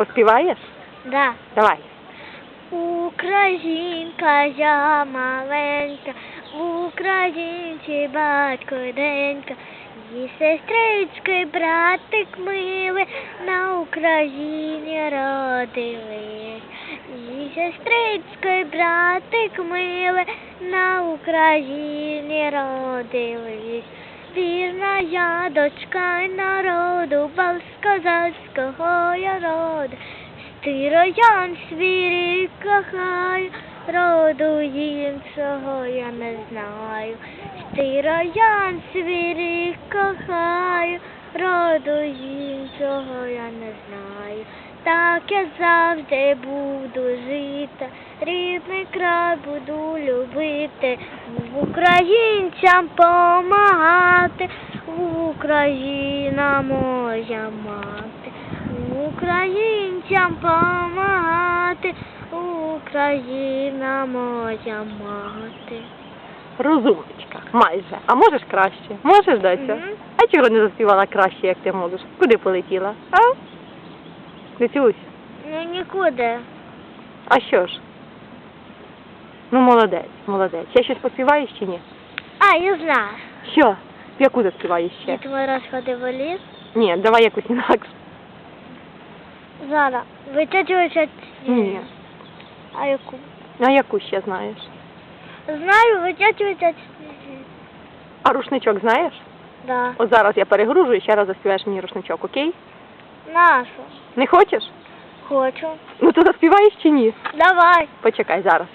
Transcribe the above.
Поспіваєш? Да. Давай. Українка я маленька, Українці батько денька, і сестрички, братик милий, на Україні родились. І сестрички, братик милий, на Україні родились. Вірна я дочка народу, козацького я роду. Стироян свій кохаю, роду іншого я не знаю. Стироян свій кохаю, роду іншого я не знаю. Так я завжди буду жити, рідний край буду любити, українцям помагати, Україна моя мати. Українцям помагати, Україна моя мати. Розумничка. Майже. А можеш краще? Можеш, доцю? Мгм. А чого не заспівала краще, як ти можеш? Куди полетіла? А? Доцюсь. Ну нікуди. А що ж? Ну, молодець, молодець. Ще щось поспіваєш чи ні? А, я знаю. Що? Яку заспіваєш ще? Дід Мороз ходив у ліс. Ні, давай якусь інакшу. Зараз. Витягується. Ні. А яку? А яку ще знаєш? Знаю, витягується. А рушничок знаєш? Да. От зараз я перегружу і ще раз заспіваєш мені рушничок, окей? Нашу. Не хочеш? Хочу. Ну то заспіваєш чи ні? Давай. Почекай зараз.